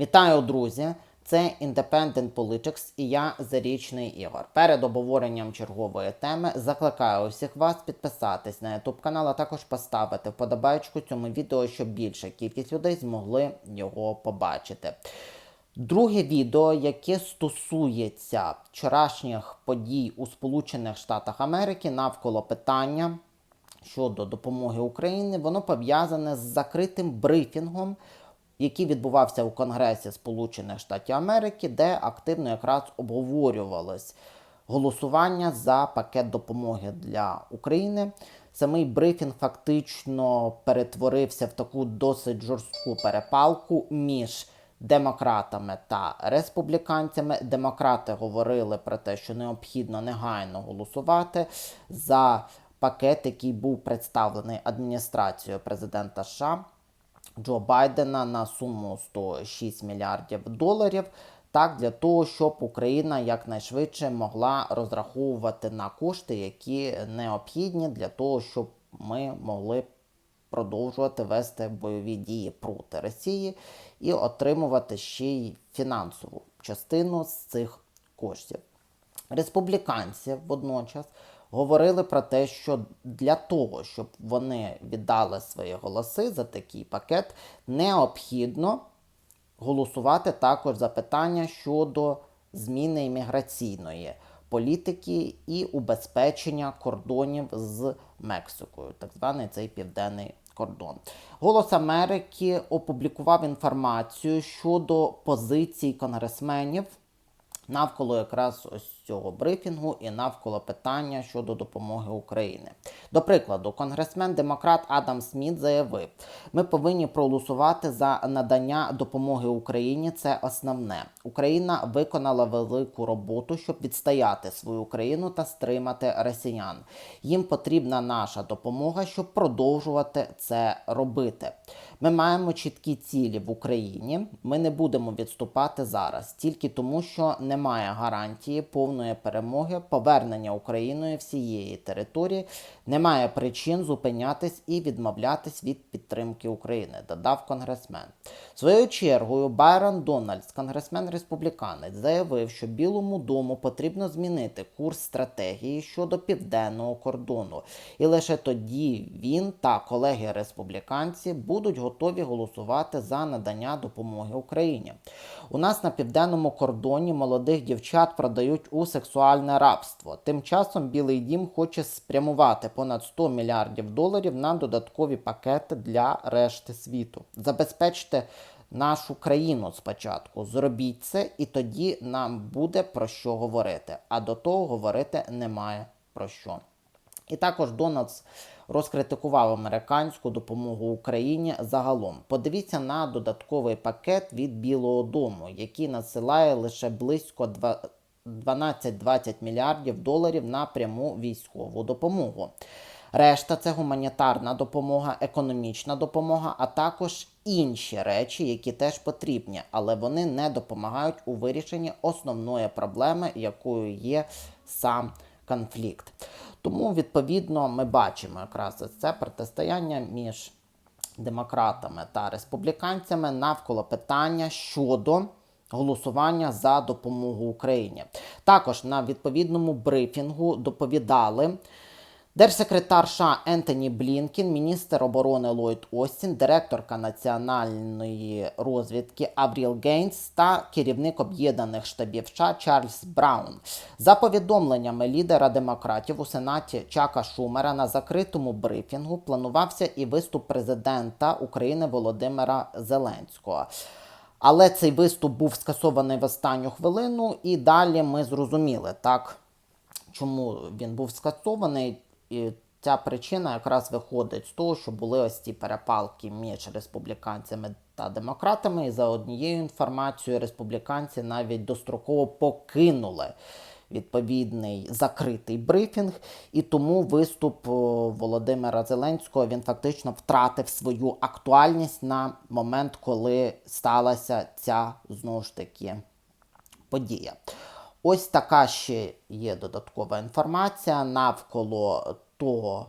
Вітаю, друзі! Це Independent Politics і я Зарічний Ігор. Перед обговоренням чергової теми закликаю усіх вас підписатись на YouTube канал, а також поставити вподобайку цьому відео, щоб більша кількість людей змогли його побачити. Друге відео, яке стосується вчорашніх подій у Сполучених Штатах Америки навколо питання щодо допомоги Україні, воно пов'язане з закритим брифінгом, який відбувався у Конгресі Сполучених Штатів Америки, де активно якраз обговорювалось голосування за пакет допомоги для України. Самий брифінг фактично перетворився в таку досить жорстку перепалку між демократами та республіканцями. Демократи говорили про те, що необхідно негайно голосувати за пакет, який був представлений адміністрацією президента США Джо Байдена на суму 106 мільярдів доларів. Так, для того, щоб Україна якнайшвидше могла розраховувати на кошти, які необхідні для того, щоб ми могли продовжувати вести бойові дії проти Росії і отримувати ще й фінансову частину з цих коштів. Республіканці водночас говорили про те, що для того, щоб вони віддали свої голоси за такий пакет, необхідно голосувати також за питання щодо зміни імміграційної політики і убезпечення кордонів з Мексикою, так званий цей південний кордон. Голос Америки опублікував інформацію щодо позицій конгресменів навколо якраз ось цього брифінгу і навколо питання щодо допомоги Україні. До прикладу, конгресмен-демократ Адам Сміт заявив: ми повинні проголосувати за надання допомоги Україні. Це основне. Україна виконала велику роботу, щоб відстояти свою країну та стримати росіян. Їм потрібна наша допомога, щоб продовжувати це робити. Ми маємо чіткі цілі в Україні. Ми не будемо відступати зараз, тільки тому, що немає гарантії повної перемоги, повернення Україною всієї території. Немає причин зупинятись і відмовлятись від підтримки України, додав конгресмен. Своєю чергою Байрон Дональдс, конгресмен республіканець, заявив, що Білому дому потрібно змінити курс стратегії щодо південного кордону, і лише тоді він та колеги республіканці будуть готові голосувати за надання допомоги Україні. У нас на південному кордоні молодих дівчат продають у сексуальне рабство. Тим часом Білий Дім хоче спрямувати понад 100 мільярдів доларів на додаткові пакети для решти світу. Забезпечте нашу країну спочатку. Зробіть це, і тоді нам буде про що говорити. А до того говорити немає про що. І також Дональдс розкритикував американську допомогу Україні загалом. Подивіться на додатковий пакет від Білого Дому, який надсилає лише близько 12-20 мільярдів доларів на пряму військову допомогу. Решта це гуманітарна допомога, економічна допомога, а також інші речі, які теж потрібні, але вони не допомагають у вирішенні основної проблеми, якою є сам конфлікт. Тому, відповідно, ми бачимо якраз це протистояння між демократами та республіканцями навколо питання щодо голосування за допомогу Україні. Також на відповідному брифінгу доповідали. Держсекретар США Ентоні Блінкін, міністр оборони Ллойд Остін, директорка національної розвідки Авріл Гейнс та керівник об'єднаних штабів США Чарльз Браун. За повідомленнями лідера демократів у сенаті Чака Шумера на закритому брифінгу планувався і виступ президента України Володимира Зеленського. Але цей виступ був скасований в останню хвилину, і далі ми зрозуміли так, чому він був скасований. І ця причина якраз виходить з того, що були ось ці перепалки між республіканцями та демократами. І за однією інформацією, республіканці навіть достроково покинули відповідний закритий брифінг, і тому виступ Володимира Зеленського він фактично втратив свою актуальність на момент, коли сталася ця знову ж таки подія. Ось така ще є додаткова інформація навколо того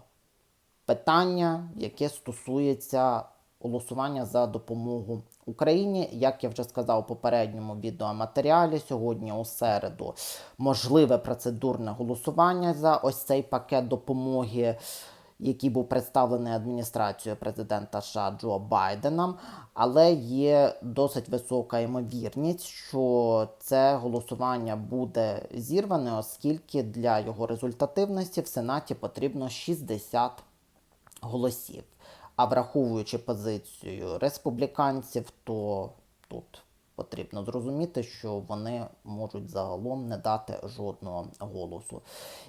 питання, яке стосується голосування за допомогу Україні. Як я вже сказав у попередньому відеоматеріалі, сьогодні у середу можливе процедурне голосування за ось цей пакет допомоги який був представлений адміністрацією президента США Джо Байденом, але є досить висока ймовірність, що це голосування буде зірване, оскільки для його результативності в Сенаті потрібно 60 голосів. А враховуючи позицію республіканців, то тут потрібно зрозуміти, що вони можуть загалом не дати жодного голосу.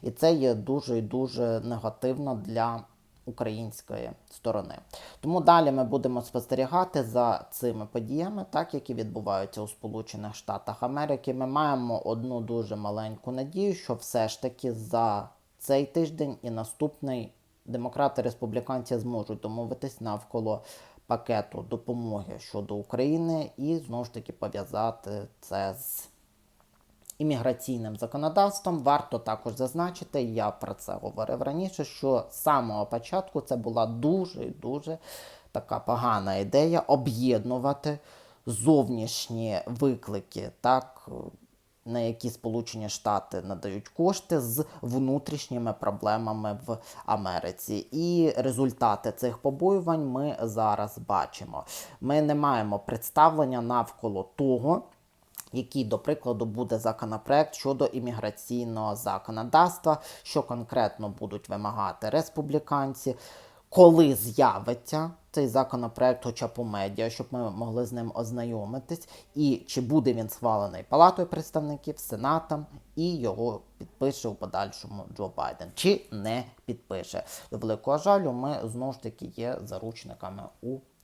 І це є дуже і дуже негативно для української сторони. Тому далі ми будемо спостерігати за цими подіями, так які відбуваються у Сполучених Штатах Америки. Ми маємо одну дуже маленьку надію, що все ж таки за цей тиждень і наступний демократи республіканці зможуть домовитись навколо пакету допомоги щодо України і знову ж таки пов'язати це з імміграційним законодавством. Варто також зазначити, я про це говорив раніше, що з самого початку це була дуже дуже така погана ідея об'єднувати зовнішні виклики, так, на які Сполучені Штати надають кошти з внутрішніми проблемами в Америці. І результати цих побоювань ми зараз бачимо. Ми не маємо представлення навколо того. Який, до прикладу, буде законопроект щодо імміграційного законодавства, що конкретно будуть вимагати республіканці, коли з'явиться цей законопроект, хоча у медіа, щоб ми могли з ним ознайомитись, і чи буде він схвалений Палатою представників, Сенатом, і його підпише у подальшому Джо Байден, чи не підпише. До великого жалю, ми знову ж таки є заручниками у